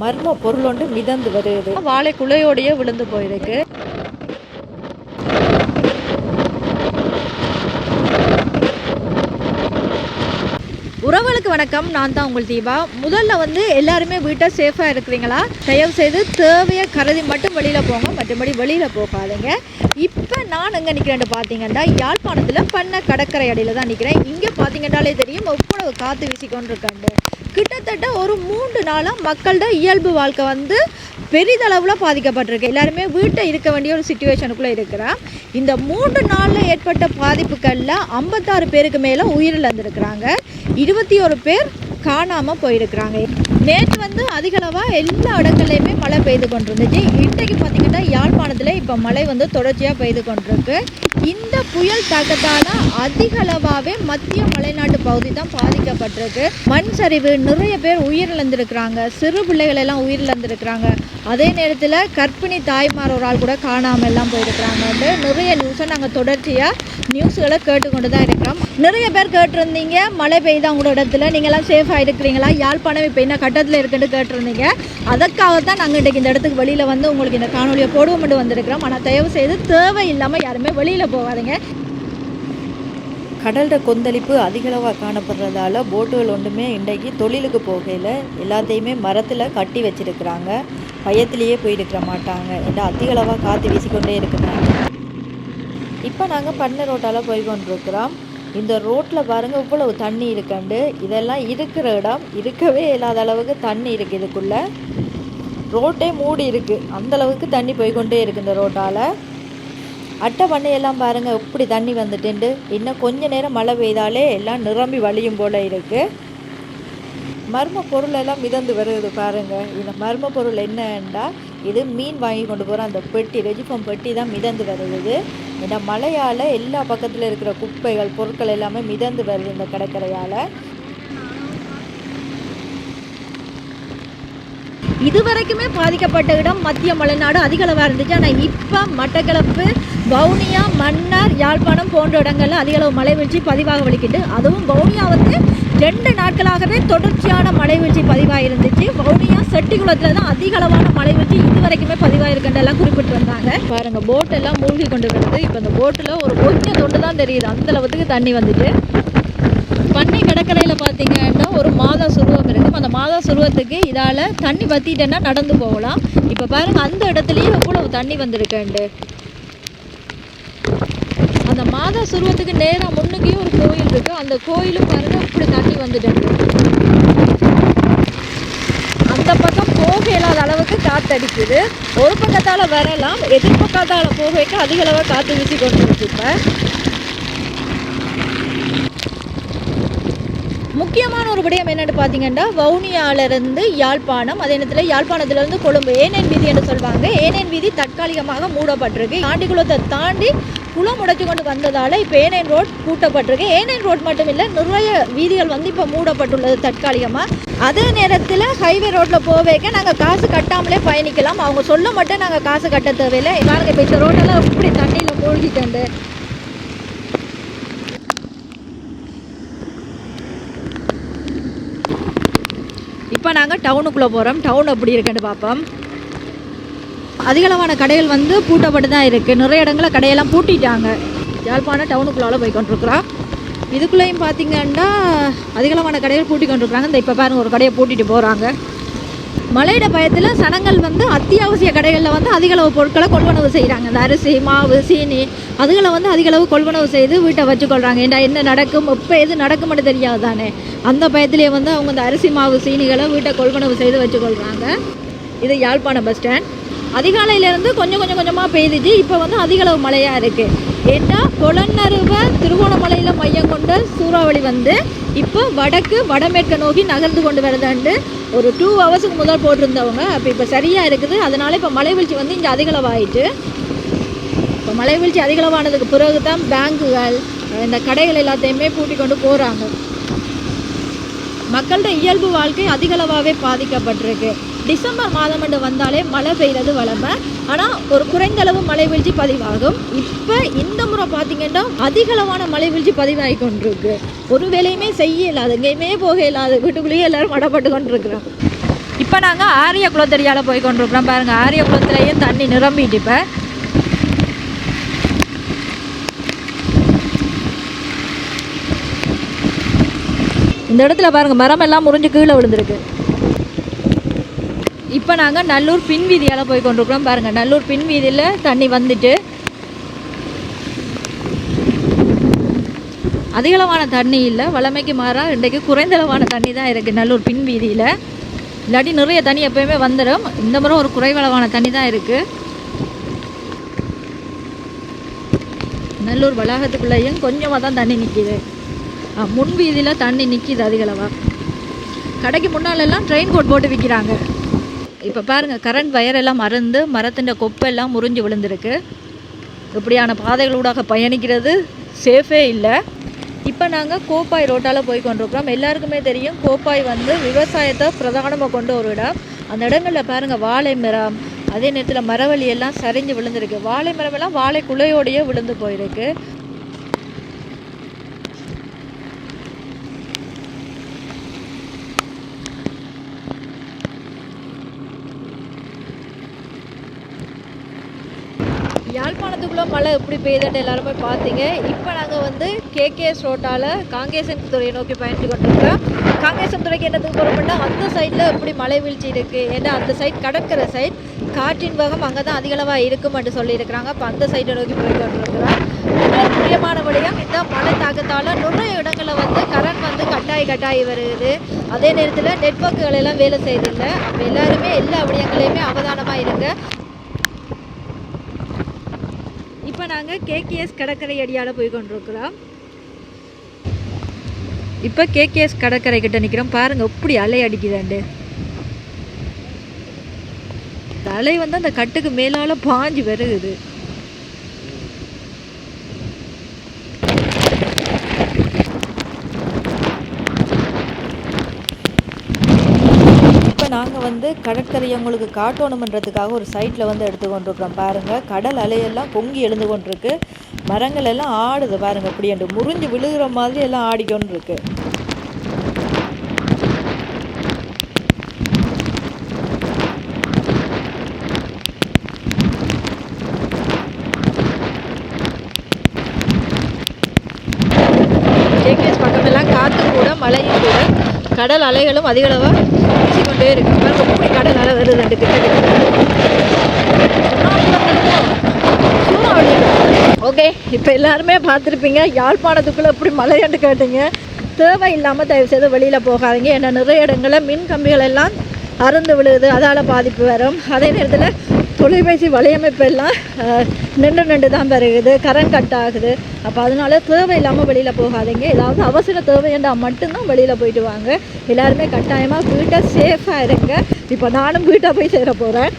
மர்ம பொருள் ஒன்று மிதந்து வருது வாழை குலையோடையே விழுந்து போயிருக்கு. உறவுகளுக்கு வணக்கம். நான் தான் உங்கள் தீபா. முதல்ல வந்து எல்லாருமே வீட்டை சேஃபாக இருக்கிறீங்களா? தயவு செய்து தேவையை கருதி மட்டும் வெளியில் போங்க. மற்றபடி வெளியில் போகாதீங்க. இப்போ நான் எங்கே நிற்கிறேன்னு பார்த்தீங்கன்னா யாழ்ப்பாணத்தில் பண்ண கடற்கரை அடியில் தான் நிற்கிறேன் இங்கே பார்த்தீங்கன்னாலே தெரியும் எவ்வளவு காற்று வீசிக்கொண்டு இருக்காண்டு கிட்டத்தட்ட ஒரு மூன்று நாளாக மக்களோட இயல்பு வாழ்க்கை வந்து பெரிதளவில் பாதிக்கப்பட்டிருக்கு. எல்லாருமே வீட்டை இருக்க வேண்டிய ஒரு சுச்சுவேஷனுக்குள்ளே இருக்கிறா. இந்த மூன்று நாளில் ஏற்பட்ட பாதிப்புகளில் ஐம்பத்தாறு பேருக்கு மேலே உயிரிழந்திருக்கிறாங்க. இருபத்தி ஒரு பேர் காணாமல் போயிருக்கிறாங்க. நேற்று வந்து அதிகளவாக எல்லா இடங்கள்லையுமே மழை பெய்து கொண்டிருந்துச்சு. இன்றைக்கு பார்த்திங்கன்னா யாழ்ப்பாணத்தில் இப்போ மழை வந்து தொடர்ச்சியாக பெய்து கொண்டிருக்கு. இந்த புயல் தாக்கத்தால் அதிகளவாகவே மத்திய மலைநாட்டு பகுதி தான் பாதிக்கப்பட்டிருக்கு. மண் சரிவு நிறைய பேர் உயிரிழந்திருக்கிறாங்க. சிறு பிள்ளைகள் எல்லாம் உயிரிழந்திருக்கிறாங்க. அதே நேரத்தில் கர்ப்பிணி தாய்மார் ஒரு ஆள் கூட காணாமல் எல்லாம் போயிருக்கிறாங்கன்ட்டு நிறைய நியூஸை நாங்கள் தொடர்ச்சியாக நியூஸ்களை கேட்டுக்கொண்டு தான் இருக்கிறோம். நிறைய பேர் கேட்டிருந்தீங்க மழை பெய்யுது உங்களோட இடத்துல. நீங்களாம் சேஃபாக இருக்கிறீங்களா? யாழ்ப்பாணம் இப்போ என்ன கட்டத்தில் இருக்குன்னு கேட்டிருந்தீங்க. அதற்காக தான் நாங்கள் இன்றைக்கி இந்த இடத்துக்கு வெளியில் வந்து உங்களுக்கு இந்த காணொலியை போடுவோம்னு வந்திருக்கிறோம். ஆனால் தயவு செய்து தேவை இல்லாமல் யாருமே வெளியில் போகாதீங்க. கடலோட கொந்தளிப்பு அதிகளவாக காணப்படுறதால போட்டுகள் ஒன்றுமே இன்றைக்கு தொழிலுக்கு போகையில் எல்லாத்தையுமே மரத்தில் கட்டி வச்சிருக்கிறாங்க. பயத்திலேயே போயிருக்கிற மாட்டாங்க. ஏன்னா அதிகளவாக காற்று வீசிக்கொண்டே இருக்கிறாங்க. இப்போ நாங்கள் பண்ண ரோட்டால் போய் கொண்டிருக்கிறோம் இந்த ரோட்டில் பாருங்கள் இவ்வளவு தண்ணி இருக்குண்டு. இதெல்லாம் இருக்கிற இடம் இருக்கவே இல்லாத அளவுக்கு தண்ணி இருக்குது இதுக்குள்ளே. ரோட்டே மூடி இருக்குது அந்தளவுக்கு தண்ணி போய்கொண்டே இருக்குது இந்த ரோட்டால். அட்டை பண்ணையெல்லாம் பாருங்கள் எப்படி தண்ணி வந்துட்டுண்டு. இன்னும் கொஞ்ச நேரம் மழை பெய்தாலே எல்லாம் நிரம்பி வழியும் போல் இருக்குது மர்ம பொருள் எல்லாம் மிதந்து வருது பாருங்கள் இந்த மர்ம பொருள் என்னன்னா இது மீன் வாங்கி கொண்டு போகிற அந்த பெட்டி வெஜிஃபம் பெட்டி தான் மிதந்து வருது இந்த மழையால் எல்லா பக்கத்தில் இருக்கிற குப்பைகள் பொருட்கள் எல்லாமே மிதந்து வருது இந்த கடற்கரையால். இதுவரைக்குமே பாதிக்கப்பட்ட இடம் மத்திய மலைநாடு. அதிகளவாக இருந்துச்சு. ஆனால் இப்போ மட்டக்களப்பு வவுனியா மன்னார் யாழ்ப்பாணம் போன்ற இடங்களில் அதிகளவு மழை வீழ்ச்சி பதிவாக வலிக்கிட்டு அதுவும் வவுனியா வந்து ரெண்டு நாட்களாகவே தொடர்ச்சியான மழை வீழ்ச்சி பதிவாக இருந்துச்சு வவுனியா செட்டிக்குளத்தில் தான் அதிக அளவான மழை வீழ்ச்சி இது வரைக்குமே பதிவாயிருக்குன்றெல்லாம் குறிப்பிட்டு வந்தாங்க. பாருங்க போட் எல்லாம் மூழ்கி கொண்டு வருது. இப்போ இந்த போட்டில் ஒரு கொஞ்சம் தொண்டு தான் தெரியுது. அந்த அளவுக்கு தண்ணி வந்துட்டு. பண்ணை கடற்கரையில் பார்த்தீங்கன்னா ஒரு மாதா சுருவம் இருக்குது அந்த மாதா சுருவத்துக்கு இதால் தண்ணி வத்திட்டேன்னா நடந்து போகலாம். இப்போ பாருங்க அந்த இடத்துலையும் எவ்வளவு தண்ணி வந்திருக்கேன்ட்டு. அந்த மாதா சுருவத்துக்கு நேராக முன்னுக்கையும் ஒரு கோயில் இருக்குது அந்த கோயிலும் பாருங்க இப்படி தண்ணி வந்துட்டு அந்த பக்கம் போக இல்லாத அளவுக்கு காத்தடிக்குது. ஒரு பக்கத்தால் வரலாம் எதிர்பக்கத்தால் போகைக்கு அதிக அளவாக காற்று வீசி கொண்டு இருக்கு இப்போ. முக்கியமான ஒரு விடயம் என்னென்னு பார்த்தீங்கன்னா வவுனியாவிலிருந்து யாழ்ப்பாணம் அதே நேரத்தில் யாழ்ப்பாணத்திலிருந்து கொழும்பு ஏனேன் வீதி என்று சொல்லுவாங்க ஏனேன் வீதி தற்காலிகமாக மூடப்பட்டிருக்கு. ஆண்டிக்குளத்தை தாண்டி குளம் உடைச்சு கொண்டு வந்ததால் இப்போ ஏனையன் ரோட் பூட்டப்பட்டிருக்கு. ஏனையன் ரோட் மட்டும் இல்லை நிறைய வீதிகள் வந்து இப்போ மூடப்பட்டுள்ளது தற்காலிகமாக அதே நேரத்தில் ஹைவே ரோட்டில் போவேக்க நாங்கள் காசு கட்டாமலே பயணிக்கலாம். அவங்க சொல்ல மட்டும் நாங்கள் காசு கட்ட தேவையில்லை. பாருங்கள் இப்போ இந்த ரோட்டெல்லாம் இப்படி தண்ணியில் மூழ்கிட்டு இப்போ நாங்கள் டவுனுக்குள்ளே போகிறோம் டவுன் எப்படி இருக்குன்னு பார்ப்போம் அதிகளவான கடைகள் வந்து பூட்டப்பட்டு தான் இருக்குது நிறைய இடங்களில் கடையெல்லாம் பூட்டிட்டாங்க. யாழ்ப்பாணம் டவுனுக்குள்ளால போய் கொண்டிருக்கிறோம் இதுக்குள்ளேயும் பார்த்தீங்கன்னா அதிகளவான கடைகள் பூட்டி கொண்டிருக்கிறாங்க. இந்த இப்போ பாருங்க ஒரு கடையை பூட்டிட்டு போகிறாங்க மழையிட பயத்தில் சனங்கள் வந்து அத்தியாவசிய கடைகளில் வந்து அதிகளவு பொருட்களை கொள்வனவு செய்கிறாங்க இந்த அரிசி மாவு சீனி அதுகளை வந்து அதிகளவு கொள்வனவு செய்து வீட்டை வச்சுக்கொள்கிறாங்க ஏன்டா என்ன நடக்கும்? எப்போ எது நடக்கும்னு தெரியாது தானே அந்த பயத்திலேயே வந்து அவங்க இந்த அரிசி மாவு சீனிகளை வீட்டை கொள்வனவு செய்து வச்சுக்கொள்கிறாங்க இது யாழ்ப்பாணம் பஸ் ஸ்டாண்ட். அதிகாலையிலேருந்து கொஞ்சம் கொஞ்சம் கொஞ்சமாக பெய்துச்சு. இப்போ வந்து அதிகளவு மழையாக இருக்குது ஏன்னா பொலன்னருவ திருவோணமலையில் மையம் கொண்ட சூறாவளி வந்து இப்போ வடக்கு வடமேற்க நோக்கி நகர்ந்து கொண்டு வருதாண்டு ஒரு டூ ஹவர்ஸுக்கு முதல் போட்டிருந்தவங்க. அப்போ இப்போ சரியாக இருக்குது. அதனால இப்போ மலை வீழ்ச்சி வந்து இங்கே அதிகளவாயிட்டு. இப்போ மலை வீழ்ச்சி அதிகளவானதுக்கு பிறகு தான் பேங்குகள் இந்த கடைகள் எல்லாத்தையுமே பூட்டி கொண்டு போகிறாங்க மக்களோட இயல்பு வாழ்க்கை அதிகளவாகவே பாதிக்கப்பட்டிருக்கு. டிசம்பர் மாதம் என்று வந்தாலே மழை பெய்கிறது வளமை. ஆனால் ஒரு குறைந்தளவு மழை வீழ்ச்சி பதிவாகும். இப்போ இந்த முறை பார்த்தீங்கன்னா அதிகளவான மழை வீழ்ச்சி பதிவாகி கொண்டிருக்கு. ஒரு வேலையுமே செய்ய இல்லாது எங்கேயுமே போக இல்லாது வீட்டுக்குள்ளேயே எல்லாரும் மடப்பட்டு கொண்டிருக்கிறோம். இப்போ நாங்கள் ஆரிய குளத்தடியால் போய் கொண்டிருக்கிறோம். பாருங்கள் ஆரிய குளத்துலேயும் தண்ணி நிரம்பிட்டு இப்போ. இந்த இடத்துல பாருங்கள் மரம் எல்லாம் முறிஞ்சு கீழே விழுந்திருக்கு. இப்போ நாங்கள் நல்லூர் பின் வீதியால் போய் கொண்டிருக்கிறோம். பாருங்கள் நல்லூர் பின் வீதியில் தண்ணி வந்துட்டு அதிகளவான தண்ணி இல்லை வளமைக்கு மாறாக இன்றைக்கு குறைந்தளவான தண்ணி தான் இருக்குது நல்லூர் பின் வீதியில். இல்லாட்டி நிறைய தண்ணி எப்போயுமே வந்துடும் இந்த முறை ஒரு குறைவளவான தண்ணி தான் இருக்குது நல்லூர் வளாகத்துக்குள்ளேயும் கொஞ்சமாக தான் தண்ணி நிற்கிது முன் வீதியில் தண்ணி நிற்கிது அதிகளவாக கடைக்கு முன்னாலெல்லாம் ட்ரெயின் கோட் போட்டு விற்கிறாங்க இப்போ பாருங்கள் கரண்ட் வயரெல்லாம் மறந்து மரத்தின் கொப்பெல்லாம் முறிஞ்சு விழுந்திருக்கு. இப்படியான பாதைகளூடாக பயணிக்கிறது சேஃபே இல்லை. இப்போ நாங்கள் கோப்பாய் ரோட்டால் போய் கொண்டிருக்கிறோம். எல்லாருக்குமே தெரியும் கோப்பாய் வந்து விவசாயத்தை பிரதானமாக கொண்டு ஒரு இடம். அந்த இடங்களில் பாருங்கள் வாழை மரம் அதே நேரத்தில் மரவள்ளி எல்லாம் சரிஞ்சு விழுந்திருக்கு. வாழை மரமெல்லாம் வாழை குலையோடையே விழுந்து போயிருக்கு. யாழ்ப்பாணத்துக்குள்ளே மழை எப்படி பெய்யுதுன்னு எல்லாருமே பார்த்தீங்க. இப்போ நாங்கள் வந்து கேகேஎஸ் ரோட்டால் காங்கேசன் துறையை நோக்கி பயணித்து கொண்டிருக்கிறோம். காங்கேசன் துறைக்கு என்னத்துக்கு போகிறோம்னா அந்த சைடில் எப்படி மழை வீழ்ச்சி இருக்குது ஏன்னா அந்த சைட் கடற்கரை சைட் காற்றின் வேகம் அங்கே தான் அதிகளவாக இருக்குமென்று சொல்லியிருக்கிறாங்க. அப்போ அந்த சைடை நோக்கி போய் கொண்டிருக்கிறோம். இன்னொரு முக்கியமான விடயம் இந்த மழை தாக்கத்தால் நிறைய இடங்களில் வந்து கரண்ட் வந்து கட்டாயி கட்டாயி வருது. அதே நேரத்தில் நெட்ஒர்க்குகள் எல்லாம் வேலை செய்தில்லை. அப்போ எல்லாருமே எல்லா விடயங்களையுமே அவதானமாக இருங்க. இப்போ நாங்கள் கேகேஎஸ் கடற்கரை அடியால் போய் கொண்டிருக்கிறோம். இப்போ கேகேஎஸ் கடற்கரை கிட்ட நிற்கிறோம் பாருங்க எப்படி அலை அடிக்குதாண்டு. அலை வந்து அந்த கட்டுக்கு மேலால பாஞ்சு வருகுது இப்போ நாங்கள் வந்து கடற்கரையை உங்களுக்கு காட்டணுமன்றதுக்காக ஒரு சைட்டில் வந்து எடுத்து கொண்டிருக்கிறோம் பாருங்கள் கடல் அலையெல்லாம் பொங்கி எழுந்து கொண்டிருக்கு. மரங்கள் எல்லாம் ஆடுது பாருங்கள் இப்படி என்று முறிஞ்சு விழுகிற மாதிரி எல்லாம் ஆடிக்கொண்டு இருக்கு பக்கமெல்லாம் காற்று கூட மழையும் கூட. கடல் அலைகளும் அதிகளவாக வீசிக்கொண்டே இருக்கு. பாருங்க எப்படி கடல் அலை வருது ரெண்டு கிட்ட ஓகே இப்போ எல்லாருமே பார்த்துருப்பீங்க. யாழ்ப்பாணத்துக்குள்ளே எப்படி மழையாண்டு கேட்டீங்க? தேவை இல்லாமல் தயவு செய்து வெளியில் போகாதீங்க. ஏன்னா நிறைய இடங்களில் மின் கம்பிகள் எல்லாம் அறுந்து விழுகுது அதால் பாதிப்பு வரும். அதே நேரத்தில் தொலைபேசி வலையமைப்பெல்லாம் நின்று நின்று தான் பெருகுது கரண்ட் கட் ஆகுது. அப்போ அதனால தேவை இல்லாமல் வெளியில் போகாதீங்க. ஏதாவது அவசர தேவைன்றா மட்டும்தான் வெளியில் போயிட்டு வாங்க. எல்லாருமே கட்டாயமாக வீட்டை சேஃபாக இருங்க. இப்போ நானும் வீட்டை போய் சேர போகிறேன்